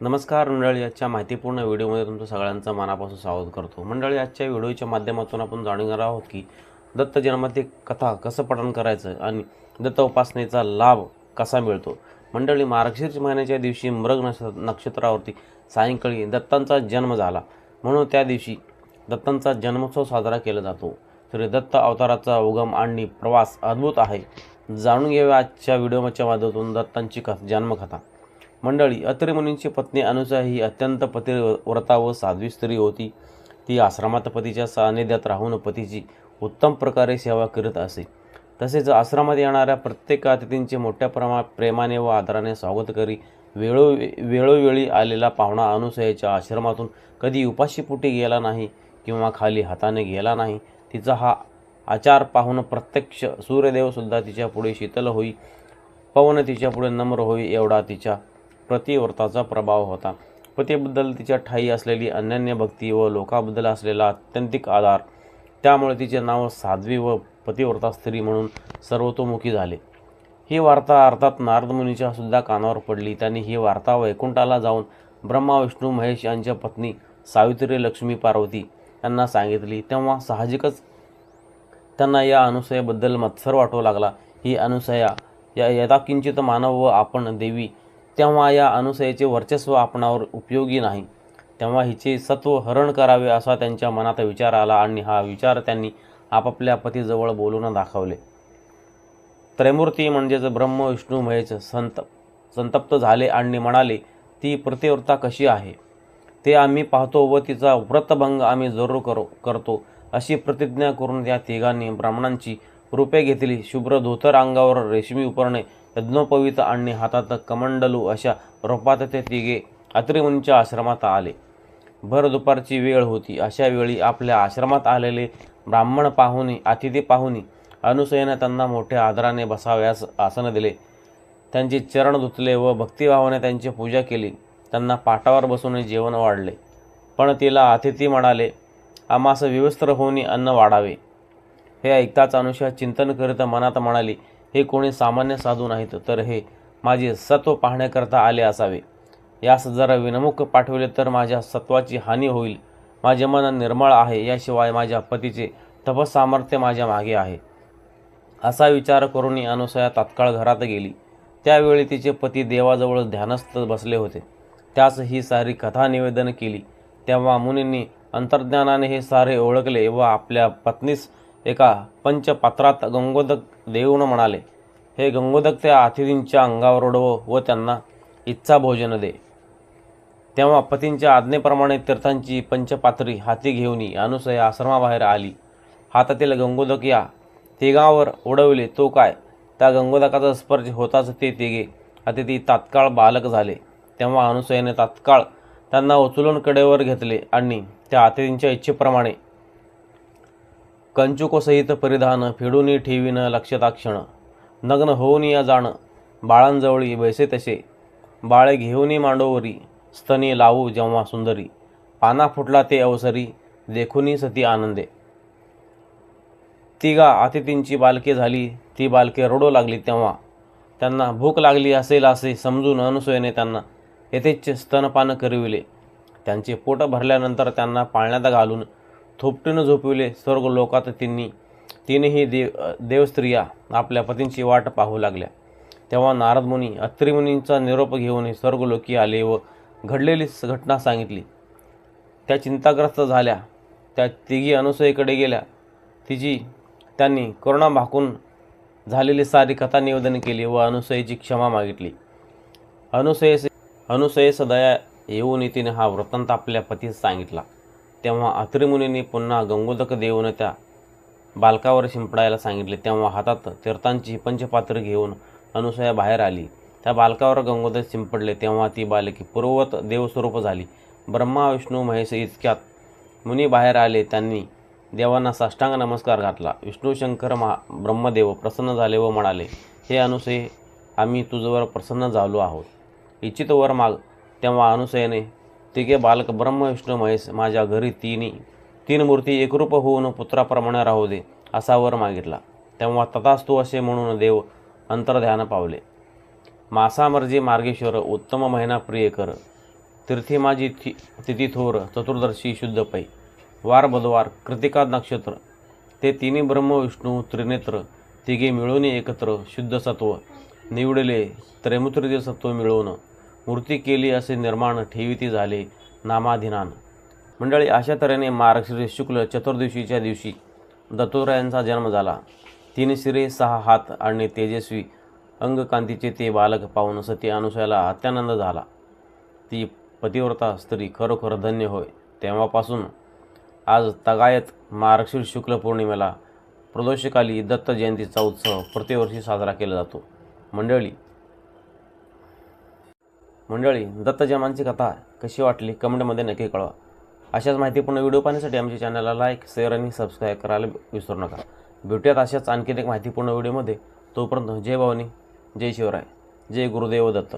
नमस्कार मंडळी आजच्या माहितीपूर्ण व्हिडिओमध्ये तुमचं सगळ्यांचं मनापासून स्वागत करतो. मंडळी आजच्या व्हिडिओच्या माध्यमातून आपण जाणून घेणार आहोत की दत्त जन्मातील कथा कसं पठण करायचं आणि दत्त उपासनेचा लाभ कसा मिळतो? मंडळी मार्गशीर्ष महिन्याच्या दिवशी मृग नक्ष नक्षत्रावरती सायंकाळी दत्तांचा जन्म झाला. म्हणून त्या दिवशी दत्तांचा जन्मोत्सव साजरा केला जातो. श्री दत्त अवताराचा उगम आणि प्रवास अद्भुत आहे. जाणून घेऊया आजच्या व्हिडिओच्या माध्यमातून दत्तांची कथ जन्मकथा. मंडळी अत्रिमुनींची पत्नी अनुजा ही अत्यंत पतिव्रता व साध्वी स्त्री होती. ती आश्रमात पतीच्या सानिध्यात राहून पतीची उत्तम प्रकारे सेवा करीत असे. तसेच आश्रमात येणाऱ्या प्रत्येक अतिथींचे मोठ्या प्रमा प्रेमाने व आदराने स्वागत करी वेळो वेळोवेळी आलेला पाहुणा अनुसयाच्या आश्रमातून कधी उपाशीपुटी गेला नाही किंवा खाली हाताने गेला नाही तिचा हा आचार पाहून प्रत्यक्ष सूर्यदेवसुद्धा तिच्या पुढे शीतल होई पवन तिच्या पुढे नम्र होई एवढा तिच्या प्रतिव्रताचा प्रभाव होता. पतीबद्दल तिच्या ठाई असलेली अनन्य भक्ती व लोकाबद्दल असलेला अत्यंतिक आधार त्यामुळे तिचे नाव साध्वी व पतिव्रता स्त्री म्हणून सर्वतोमुखी झाले. ही वार्ता अर्थात नारदमुनीच्या सुद्धा कानावर पडली. त्यांनी ही वार्ता वैकुंठाला जाऊन ब्रह्मा विष्णू महेश यांच्या पत्नी सावित्री लक्ष्मी पार्वती यांना सांगितली. तेव्हा साहजिकच त्यांना या अनुसयाबद्दल मत्सर वाटू लागला. ही अनुसया या यथाकिंचित मानव व आपण देवी तेव्हा या अनुसयाचे वर्चस्व आपणावर उपयोगी नाही. तेव्हा हिचे सत्व हरण करावे असा त्यांच्या मनात विचार आला आणि हा विचार त्यांनी आपापल्या पतीजवळ बोलून दाखवले. त्रैमूर्ती म्हणजेच ब्रह्म विष्णू महेश संत संतप्त झाले आणि म्हणाले ती प्रतिव्रता कशी आहे? ते आम्ही पाहतो व तिचा व्रतभंग आम्ही जरूर करो करतो. अशी प्रतिज्ञा करून त्या तिघांनी ब्राह्मणांची रूपे घेतली. शुभ्र धोतर अंगावर रेशमी उपरणे यज्ञोपवीत आणि हातात कमंडलू अशा रूपात ते तिघे अत्रिमुनीच्या आश्रमात आले भर दुपारची वेळ होती अशा वेळी आपल्या आश्रमात आलेले ब्राह्मण पाहुणे अतिथी पाहुणी अनुसयेने त्यांना मोठ्या आदराने बसाव्यास आसन दिले त्यांचे चरण धुतले व भक्तिभावाने त्यांची पूजा केली त्यांना पाटावर बसून जेवण वाढले पण तिला अतिथी म्हणाले आम्हास विवस्त्र होऊन अन्न वाढावे हे ऐकताच अनुषा चिंतन करीत मनात म्हणाली हे कोणी सामान्य साधू नाहीत तर हे माझे सत्व पाहण्याकरता आले असावे. यास जरा विनमुख पाठविले तर माझ्या सत्वाची हानी होईल. माझे मन निर्मळ आहे याशिवाय माझ्या पतीचे तपसामर्थ्य माझ्या मागे आहे. असा विचार करून अनुसया तात्काळ घरात गेली. त्यावेळी तिचे पती देवाजवळ ध्यानस्थ बसले होते. त्यास ही सारी कथा निवेदन केली. तेव्हा मुनींनी अंतर्ज्ञानाने हे सारे ओळखले व आपल्या पत्नीस एका पंचपात्रात गंगोदक देऊन म्हणाले हे गंगोदक त्या अतिथींच्या अंगावर उडव व त्यांना इच्छा भोजन दे. तेव्हा पतींच्या आज्ञेप्रमाणे तीर्थांची पंचपात्री हाती घेऊन अनुसया आश्रमाबाहेर आली. हातातील गंगोदक या तिघावर उडवले तो काय? त्या गंगोदकाचा स्पर्श होताच ते तिघे. अतिथी तात्काळ बालक झाले. तेव्हा अनुसयाने तात्काळ त्यांना उचलून कडेवर घेतले आणि त्या अतिथींच्या इच्छेप्रमाणे कंचुकोसहित परिधान फेडून ठेवीनं लक्षताक्षण नग्न होऊन या जाणं बाळांजवळी बैसे तसे. बाळे घेऊनी मांडोवरी स्तनी लावू जेव्हा सुंदरी. पाना फुटला ते अवसरी देखुनी सती आनंदे. तिघा अतिथींची बालके झाली ती बालके रडू लागली तेव्हा. त्यांना भूक लागली असेल असे समजून अनुसयेने त्यांना येथेच स्तनपान करविले. त्यांचे पोट भरल्यानंतर त्यांना पाळण्यात घालून थोपटीनं झोपविले स्वर्ग लोकात तिन्ही. तिन्ही देव देवस्त्रिया आपल्या पतींची वाट पाहू लागल्या. तेव्हा नारद मुनी अत्रिमुनींचा निरोप घेऊन स्वर्गलोकी आले व घडलेली घटना सांगितली. त्या चिंताग्रस्त झाल्या. त्या तिघी अनुसयेकडे गेल्या. तिची त्यांनी करुणा भाकून झालेली सारी कथा निवेदन केली व अनुसयेची क्षमा मागितली. अनुसयेस अनुसयेस दया येऊन तिने हा वृत्तांत आपल्या पतीस सांगितला. तेव्हा अत्रिमुनींनी पुन्हा गंगोदक देऊन त्या बालकावर शिंपडायला सांगितले. तेव्हा हातात तीर्थांची पंचपात्र घेऊन अनुसया बाहेर आली. त्या बालकावर गंगोदक शिंपडले. तेव्हा ती बालकी पूर्ववत देवस्वरूप झाली. ब्रह्मा विष्णू महेश इतक्यात मुनी बाहेर आले. त्यांनी देवांना साष्टांग नमस्कार घातला. विष्णू शंकर महा ब्रह्मदेव प्रसन्न झाले व म्हणाले हे अनुसय आम्ही तुझवर प्रसन्न झालो आहोत. इच्छित वर माग. तेव्हा अनुसयेने तिघे बालक ब्रह्म विष्णू महेश माझ्या घरी तिन्ही तीन मूर्ती एकरूप होऊन पुत्राप्रमाणे राहू दे असा वर मागितला. तेव्हा तथास्तु असे म्हणून देव अंतर्ध्यान पावले. मासामर्जी मार्गेश्वर उत्तम महिना प्रिय कर. तीर्थी माझी थि तिथी थोर चतुर्दशी शुद्ध पै. वार बुधवार कृतिका नक्षत्र. ते तिन्ही ब्रह्म विष्णू त्रिनेत्र तिघे मिळून एकत्र शुद्ध सत्व. निवडले त्रैमुत्रिय सत्व मिळवणं मूर्ती केली असे निर्माण ठेविती झाले नामाधिनान. मंडळी अशा तऱ्हेने मार्गशीर्ष शुक्ल चतुर्दशीच्या दिवशी दत्तोरायांचा जन्म झाला. तीन शिरे सहा हात आणि तेजस्वी अंगकांतीचे ते बालक पाहून सती अनुसयाला अत्यानंद झाला. ती पतिव्रता स्त्री खरोखर धन्य होय. तेव्हापासून आज तगायत मार्गशीर्ष शुक्ल पौर्णिमेला प्रदोषकाली दत्त जयंतीचा उत्सव प्रतिवर्षी साजरा केला जातो. मंडळी मंडळी दत्तजमांची कथा कशी वाटली? कमेंटमध्ये नक्की कळवा. अशाच माहितीपूर्ण व्हिडिओ पाहण्यासाठी आमच्या चॅनलला लाईक शेअर आणि सबस्क्राईब करायला विसरू नका. भेटूयात अशाच आणखीन एक माहितीपूर्ण व्हिडिओमध्ये. तोपर्यंत जय भवानी जय शिवराय जय गुरुदेव दत्त.